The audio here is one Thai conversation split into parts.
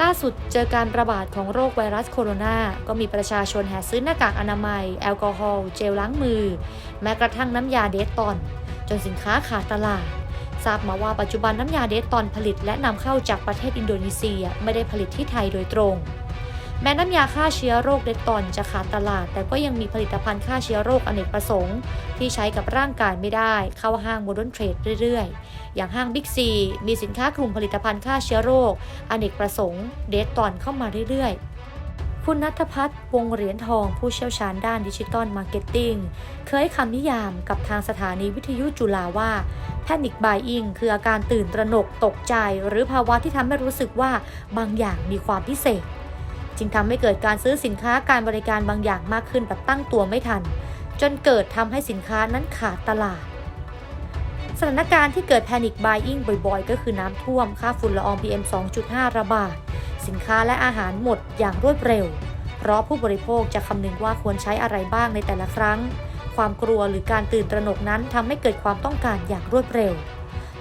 ล่าสุดเจอการระบาดของโรคไวรัสโคโรนา ก็มีประชาชนแห่ซื้อหน้ากากอนามัย แอลกอฮอล์เจลล้างมือ แม้กระทั่งน้ำยาเดตตอน จนสินค้าขาดตลาด ทราบมาว่าปัจจุบันน้ำยาเดตตอนผลิต และนำเข้าจากประเทศอินโดนีเซีย ไม่ได้ผลิตที่ไทยโดยตรง แม้น้ำยาฆ่าเชื้อโรคเดตตอนจะขาดตลาด แต่ก็ยังมีผลิตภัณฑ์ฆ่าเชื้อโรคอเนกประสงค์ ที่ใช้กับร่างกายไม่ได้ เข้าห้างโมเดิร์นเทรดเรื่อยๆ อย่างห้างบิ๊กซีมีสินค้ากลุ่มผลิตภัณฑ์ฆ่าเชื้อโรคอเนกประสงค์เดตตอนเข้ามาเรื่อยๆคุณนัทพัฒน์วงเหรียญทองผู้เชี่ยวชาญด้านดิจิตอลมาร์เก็ตติ้งเคยให้คำนิยามกับทางสถานีวิทยุจุฬาว่า Panic Buying คืออาการตื่นตระหนกตกใจ หรือภาวะที่ทำให้รู้สึกว่าบางอย่างมีความพิเศษ จึงทำให้เกิดการซื้อสินค้าการบริการบางอย่างมากขึ้นแบบตั้งตัวไม่ทัน จนเกิดทำให้สินค้านั้นขาดตลาด สถานการณ์ที่เกิด Panic Buying บ่อยๆ ก็คือน้ำท่วม ค่าฝุ่นละออง PM 2.5 ระบาด สินค้าและอาหารหมดอย่างรวดเร็ว เพราะผู้บริโภคจะคำนึงว่าควรใช้อะไรบ้างในแต่ละครั้ง ความกลัวหรือการตื่นตระหนกนั้นทำให้เกิดความต้องการอย่างรวดเร็ว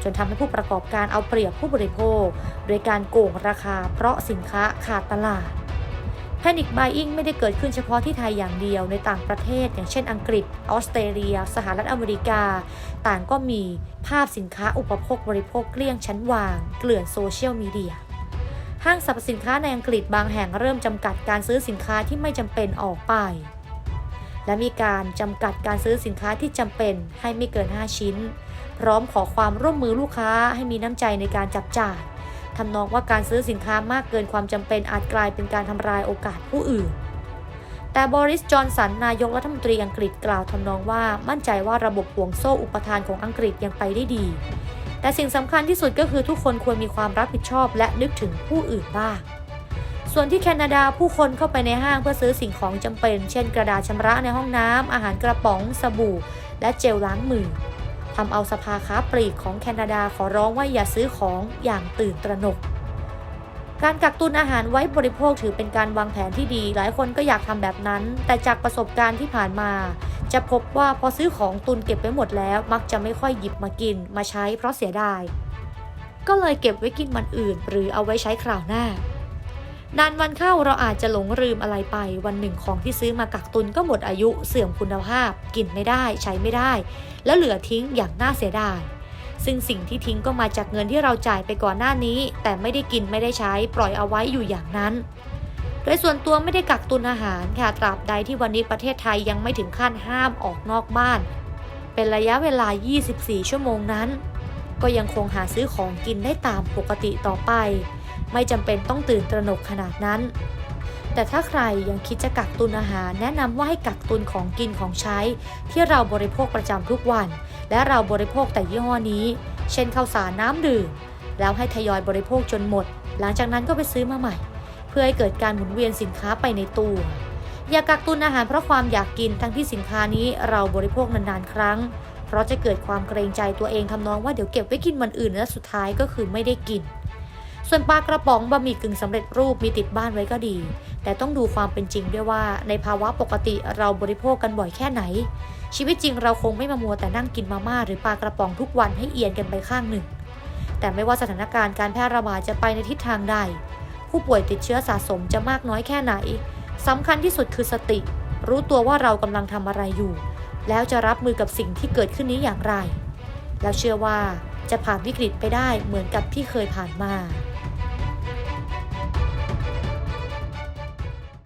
จนทำให้ผู้ประกอบการเอาเปรียบผู้บริโภค โดยการโกงราคาเพราะสินค้าขาดตลาด Panic Buying ไม่ได้เกิดขึ้นเฉพาะที่ไทยอย่างเดียวในต่างประเทศ อย่างเช่นอังกฤษ ออสเตรเลีย สหรัฐอเมริกา ต่างก็มีภาพสินค้าอุปโภคบริโภคเกลี้ยงชั้นวาง เกลื่อนโซเชียลมีเดียห้างสรรพสินค้าในอังกฤษบางแห่งเริ่มจำกัดการซื้อสินค้าที่ไม่จำเป็นออกไป และมีการจำกัดการซื้อสินค้าที่จำเป็นให้ไม่เกิน 5 ชิ้น พร้อมขอความร่วมมือลูกค้าให้มีน้ำใจในการจับจ่าย ทำนองว่าการซื้อสินค้ามากเกินความจำเป็นอาจกลายเป็นการทำลายโอกาสผู้อื่น แต่บริส จอนสัน นายกรัฐมนตรีอังกฤษกล่าวทำนองว่ามั่นใจว่าระบบห่วงโซ่อุปทานของอังกฤษยังไปได้ดี แต่สิ่งสำคัญที่สุดก็คือทุกคนควรมีความรับผิดชอบและนึกถึงผู้อื่นบ้างส่วนที่แคนาดาผู้คนเข้าไปในห้างเพื่อซื้อสิ่งของจำเป็น เช่นกระดาษชำระในห้องน้ำอาหารกระป๋อง สบู่ และเจลล้างมือ ทำเอาสภาค้าปลีกของแคนาดาขอร้องว่าอย่าซื้อของอย่างตื่นตระหนก การกักตุนอาหารไว้บริโภคถือเป็นการวางแผนที่ดี หลายคนก็อยากทำแบบนั้น แต่จากประสบการณ์ที่ผ่านมา จะพบว่าพอซื้อของตุนเก็บไว้หมดแล้ว มักจะไม่ค่อยหยิบมากิน มาใช้เพราะเสียดาย ก็เลยเก็บไว้กินวันอื่น หรือเอาไว้ใช้คราวหน้า นานวันเข้าเราอาจจะหลงลืมอะไรไป วันหนึ่งของที่ซื้อมากักตุนก็หมดอายุเสื่อมคุณภาพ กินไม่ได้ใช้ไม่ได้ แล้วเหลือทิ้งอย่างน่าเสียดาย ซึ่งสิ่งที่ทิ้งก็มาจากเงินที่เราจ่ายไปก่อนหน้านี้ แต่ไม่ได้กินไม่ได้ใช้ ปล่อยเอาไว้อยู่อย่างนั้น โดยส่วนตัวไม่ได้กักตุนอาหารค่ะตราบใดที่วันนี้ประเทศไทยยังไม่ถึงขั้นห้ามออกนอกบ้าน เป็นระยะเวลา 24 ชั่วโมงนั้น ก็ยังคงหาซื้อของกินได้ตามปกติต่อไป ไม่จำเป็นต้องตื่นตระหนกขนาดนั้น แต่ถ้าใครยังคิดจะกักตุนอาหาร แนะนำว่าให้กักตุนของกินของใช้ ที่เราบริโภคประจำทุกวัน และเราบริโภคแต่ยี่ห้อนี้ เช่นข้าวสารน้ำดื่มแล้วให้ทยอยบริโภคจนหมด หลังจากนั้นก็ไปซื้อมาใหม่ เพื่อให้เกิดการหมุนเวียนสินค้าไปในตัว อย่ากักตุนอาหารเพราะความอยากกินทั้งที่สินค้านี้เราบริโภคนานๆครั้ง เพราะจะเกิดความเกรงใจตัวเองทำนองว่าเดี๋ยวเก็บไว้กินวันอื่นและสุดท้ายก็คือไม่ได้กิน ส่วนปลากระป๋องบะหมี่กึ่งสำเร็จรูปมีติดบ้านไว้ก็ดี แต่ต้องดูความเป็นจริงด้วยว่า ในภาวะปกติเราบริโภคกันบ่อยแค่ไหน ชีวิตจริงเราคงไม่มามัวแต่นั่งกินมาม่าหรือปลากระป๋องทุกวันให้เอียนกันไปข้างหนึ่ง แต่ไม่ว่าสถานการณ์การแพร่ระบาดจะไปในทิศทางใดผู้ป่วยติดเชื้อสะสมจะมากน้อยแค่ไหนสำคัญที่สุดคือสติ รู้ตัวว่าเรากำลังทำอะไรอยู่ แล้วจะรับมือกับสิ่งที่เกิดขึ้นนี้อย่างไร แล้วเชื่อว่าจะผ่านวิกฤตไปได้เหมือนกับที่เคยผ่านมา